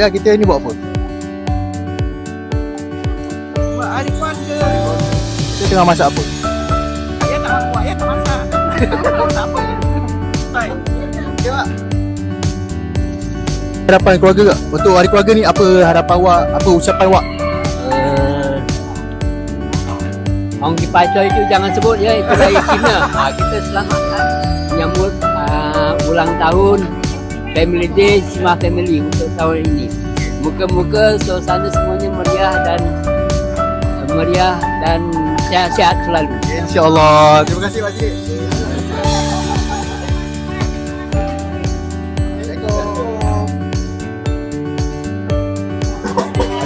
Ya, kita ni buat apa? Buat hari keluarga. Kita tengah masak apa? Ayah tak buat, ayah tak masak. tak apa. Baik. Okay, Mak. Harapan keluarga tak? Untuk hari keluarga ni, apa harapan awak? Apa ucapan awak? Uh, Orang Kipacoy itu jangan sebut ya itu dari Cina. Ha, kita selamatkan menyambut uh, ulang tahun Family Day Sima Family untuk tahun ini. Muka-muka suasana semuanya meriah dan uh, meriah dan sehat-sehat selalu. InsyaAllah. Terima kasih Pak Cik.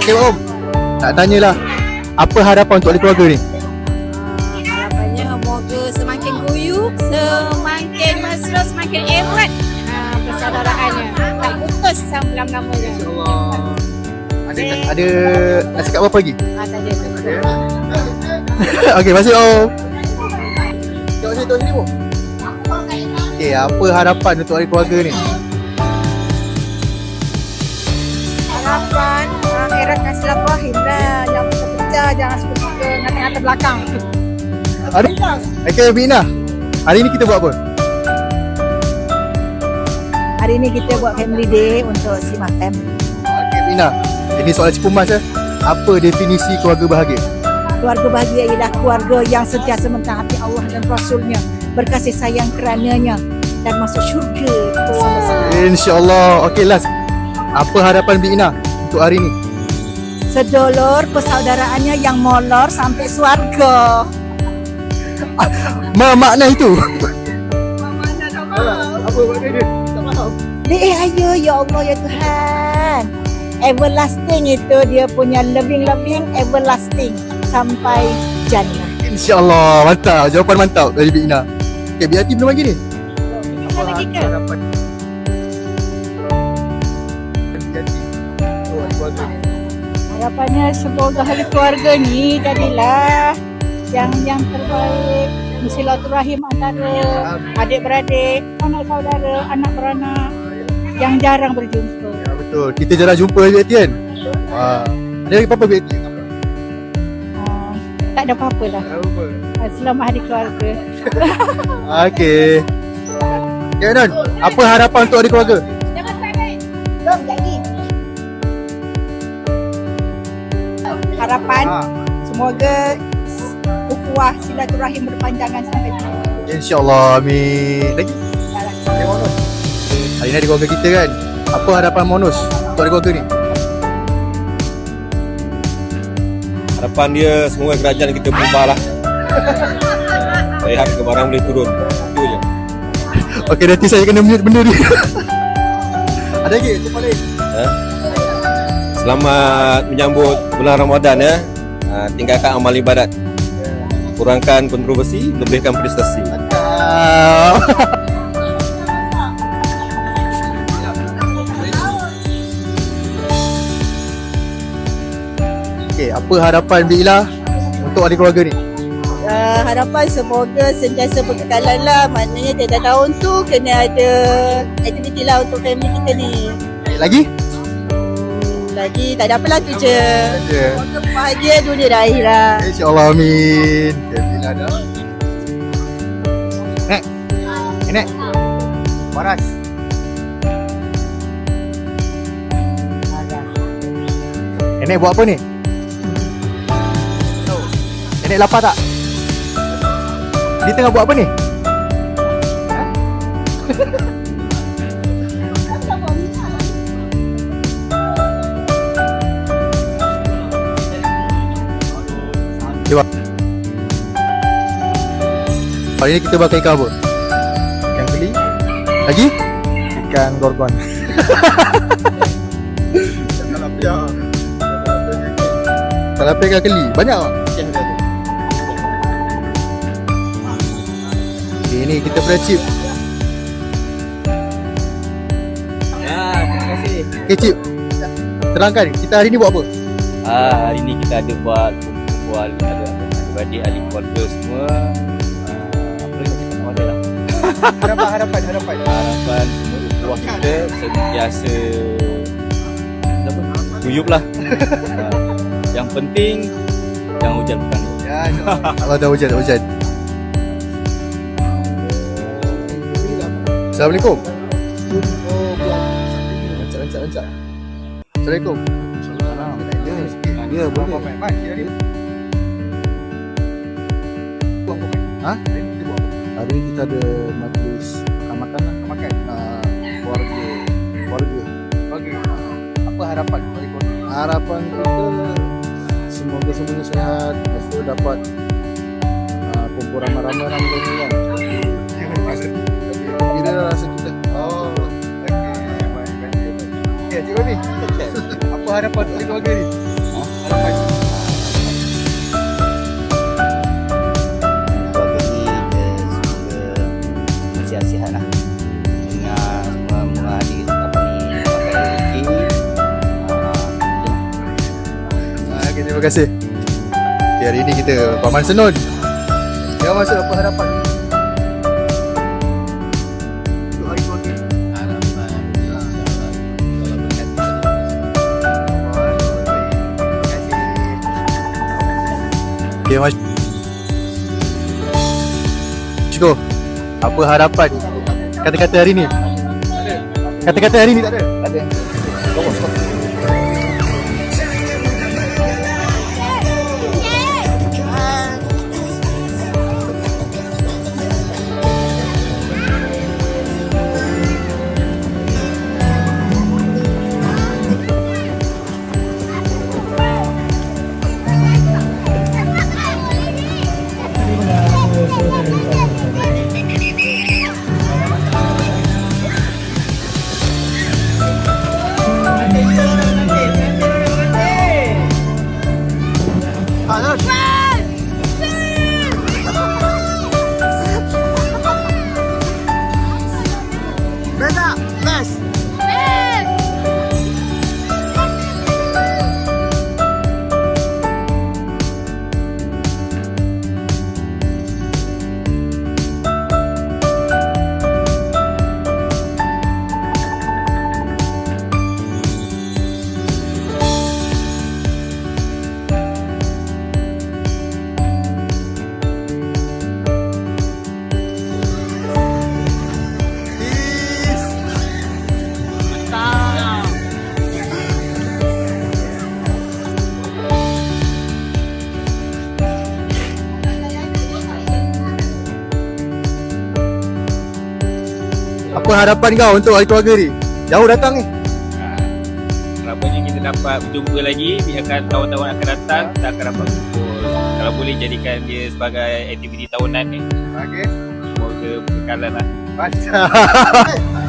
Okay, Om. Nak tanyalah. Apa harapan untuk keluarga ni? Tak putus selama-lamanya. Ada, ada nak cakap apa lagi? Ah, tak ada. Okey, terima kasih Om. Tengok sini, tengok sini Om. Okey, apa harapan untuk hari keluarga ni? Harapan akhirat dan silaturahim lah. Jangan pecah, jangan suka-suka dengan atas belakang. Ada? Okey, Bina. Hari ni kita buat apa? Hari ini kita buat family day untuk si Matem. Okey, Bina. Ini soalan cipu mas eh. Apa definisi keluarga bahagia? Keluarga bahagia ialah keluarga yang sentiasa mentaati Allah dan Rasulnya. Berkasih sayang kerananya dan masuk syurga bersama-sama. InsyaAllah. Okey, last. Apa harapan Bina untuk hari ni? Sedulur persaudaraannya yang molor sampai suarga. Ma makna itu. Eh ayo ya Allah ya Tuhan. Everlasting itu dia punya loving-loving everlasting sampai jannah. InsyaAllah. Mantap. Jawapan mantap dari Bina. Okey, biar hati belum lagi ni. Kita lagi ke? Harapan. Harapannya semoga hari keluarga ni jadilah yang yang terbaik silaturahim antara adik-beradik, anak saudara, anak beranak yang jarang berjumpa. Ya, betul. Kita jarang jumpa BT kan? Wah. Ada lagi apa-apa BT? Uh, tak ada apa-apa lah. Ah, Selamat hari keluarga. Okey. Okay, Nan. Apa harapan untuk hari keluarga? Jangan sangat. Belum jadi. Harapan Ha. semoga ukhuwah silaturahim berpanjangan sampai InsyaAllah. Amin. Lagi? Okay, bonus. Hari ni hari keluarga kita kan? Apa harapan bonus untuk hari keluarga ni? Harapan dia semua kerajaan kita berubah lah. Saya harap barang boleh turun. Itu je. Okey, nanti saya kena mute benda ni. Ada lagi? Cepat lagi. Selamat menyambut bulan Ramadan ya. Ha, tinggalkan amal ibadat. Kurangkan kontroversi, lebihkan prestasi. Ah. Okey, apa harapan Bila untuk hari keluarga ni? uh, harapan semoga sentiasa berkekalan lah maknanya tiada tahun tu kena ada aktiviti lah untuk family kita ni Eh, Lagi? hmm, lagi tak ada apalah tu je semoga bahagia dunia dan akhirat InsyaAllah amin. Okay, Bila dah. Nek. Nek. Waras. Nenek buat apa ni? Nenek lapar tak? Dia tengah buat apa ni? Ha? Hari ni kita bakar ikan apa? Ikan keli Lagi? Ikan gorgon Talapia ikan keli Banyak tak? Okay, ni kita pernah chip Ya, terima kasih. Okay cip Terangkan kita hari ni buat apa? Ah, hari ni kita ada buat kumpul ada adik ahli keluarga semua. Ah, apa lagi nak cakap awal lah. Harapan, harapan, harapan Harapan semua ukhuwah kita sentiasa guyup lah. Ha. Yang penting jangan hujan petang. Ya, Allah dah hujan, dah hujan. Assalamualaikum. Rancak, rancak, rancak. Assalamualaikum. Ya, boleh. Ha? Hari ni kita ada majlis makan lah. Makan? Uh, keluarga. Keluarga. Keluarga. Apa harapan keluarga? Harapan kita semoga semuanya sihat. Lepas tu dapat uh, kumpul ramai-ramai ramai ni kan. Kira rasa kita. Oh. Okey, baik, baik, baik. Okay, Cik Babi. Apa harapan untuk keluarga ni? Harapan. keluarga ni dia semoga sihat-sihat lah dengan semua mengadik apa ni pakai rezeki Okay, terima kasih. Okay, hari ni kita Paman Senun. Dia masuk apa harapan? Okay, Mas. Ciko, apa harapan kata-kata hari ni? Kata-kata hari ni tak ada? Tak ada. Harapan kau untuk hari keluarga ni? Jauh datang ni. Harapannya kita dapat berjumpa lagi biarkan tahun-tahun akan datang kita akan dapat kumpul kalau boleh jadikan dia sebagai aktiviti tahunan ni Okey. semoga berkekalan lah Macam.